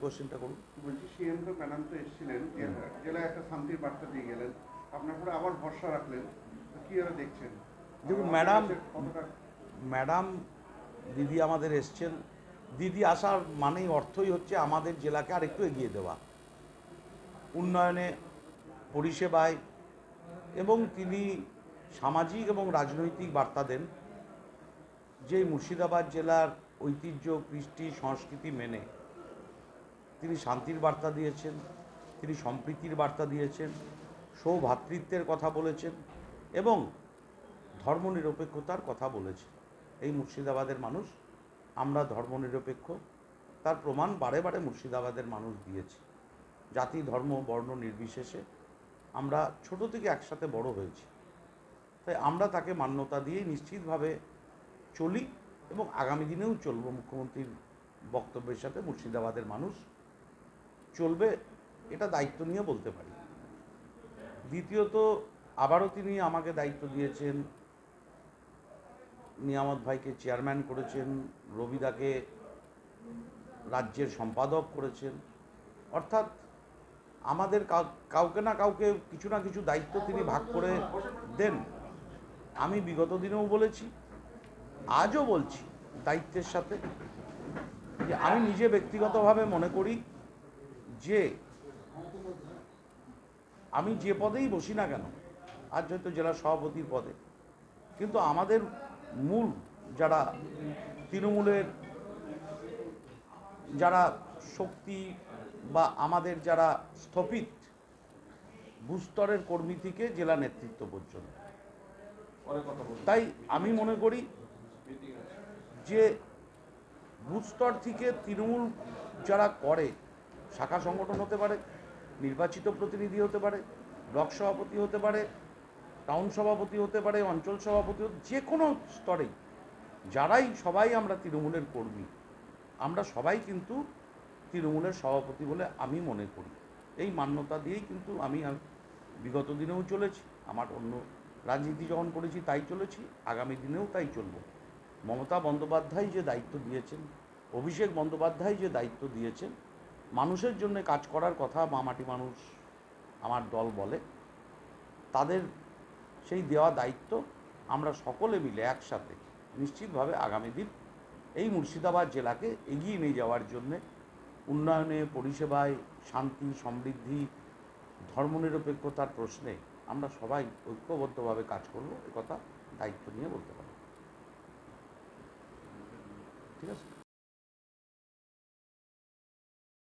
কোশ্চেনটা করুন। বলছি সিএম তো ম্যাডাম তো এসেছিলেন জেলায় একটা শান্তির বার্তা দিয়ে গেলেন আপনার পরে আবার ভরসা রাখলেন কীভাবে দেখছেন? দেখুন, ম্যাডাম- ম্যাডাম দিদি আমাদের এসছেন। দিদি আসার মানেই অর্থই হচ্ছে আমাদের জেলাকে আরেকটু এগিয়ে দেওয়া। উন্নয়নে পরিষেবায় এবং তিনি সামাজিক এবং রাজনৈতিক বার্তা দেন যে মুর্শিদাবাদ জেলার ঐতিহ্য কৃষ্টি সংস্কৃতি মেনে। তিনি শান্তির বার্তা দিয়েছেন, তিনি সম্প্রীতির বার্তা দিয়েছেন সৌভ্রাতৃত্বের কথা বলেছেন এবং ধর্মনিরপেক্ষতার কথা বলেছে এই মুর্শিদাবাদের মানুষ, আমরা ধর্মনিরপেক্ষ, তার প্রমাণ বারে বারে মুর্শিদাবাদের মানুষ দিয়েছে। জাতি, ধর্ম, বর্ণ নির্বিশেষে আমরা ছোট থেকে একসাথে বড় হয়েছি। তাই আমরা তাকে মান্যতা দিয়েই নিশ্চিতভাবে চলি এবং আগামী দিনেও চলব। মুখ্যমন্ত্রীর বক্তব্যের সাথে মুর্শিদাবাদের মানুষ চলবে, এটা দায়িত্ব নিয়ে বলতে পারি। দ্বিতীয়ত, আবারও তিনি আমাকে দায়িত্ব দিয়েছেন। নিয়ামত ভাইকে চেয়ারম্যান করেছেন, রবিদাকে রাজ্যের সম্পাদক করেছেন। অর্থাৎ, আমাদের কাউ- কাউকে না কাউকে কিছু না কিছু দায়িত্ব তিনি ভাগ করে দেন। আমি বিগত দিনেও বলেছি, আজও বলছি দায়িত্বের সাথে। যে আমি নিজে ব্যক্তিগতভাবে মনে করি যে আমি যে পদেই বসি না কেন আজ হয়তো জেলা সভাপতির পদে কিন্তু আমাদের মূল যারা তৃণমূলের যারা শক্তি বা আমাদের যারা স্থপিত বুস্তরের কর্মী থেকে জেলা নেতৃত্ব পর্যন্ত। তাই আমি মনে করি যে বুস্তর থেকে তৃণমূল যারা করে শাখা সংগঠন হতে পারে, নির্বাচিত প্রতিনিধি হতে পারে, ব্লক সভাপতি হতে পারে, টাউন সভাপতি হতে পারে, অঞ্চল সভাপতি হতে যে কোনো স্তরেই। যারাই সবাই আমরা তৃণমূলের কর্মী, আমরা সবাই কিন্তু তৃণমূলের সভাপতি বলে আমি মনে করি। এই মান্যতা দিয়েই কিন্তু আমি বিগত দিনেও চলেছি, আমার অন্য রাজনীতি যখন করেছি তাই চলেছি, আগামী দিনেও তাই চলব। মমতা বন্দ্যোপাধ্যায় যে দায়িত্ব দিয়েছেন, অভিষেক বন্দ্যোপাধ্যায় যে দায়িত্ব দিয়েছেন মানুষের জন্য কাজ করার কথা মামাটি মানুষ আমার দল বলে, তাদের সেই দেওয়া দায়িত্ব আমরা সকলে মিলে একসাথে নিশ্চিতভাবে আগামী দিন এই মুর্শিদাবাদ জেলাকে এগিয়ে নিয়ে যাওয়ার জন্যে উন্নয়নে, পরিষেবায়, শান্তি, সমৃদ্ধি, ধর্মনিরপেক্ষতার প্রশ্নে আমরা সবাই ঐক্যবদ্ধভাবে কাজ করব কথা দায়িত্ব নিয়ে বলতে পারি ঠিক আছে?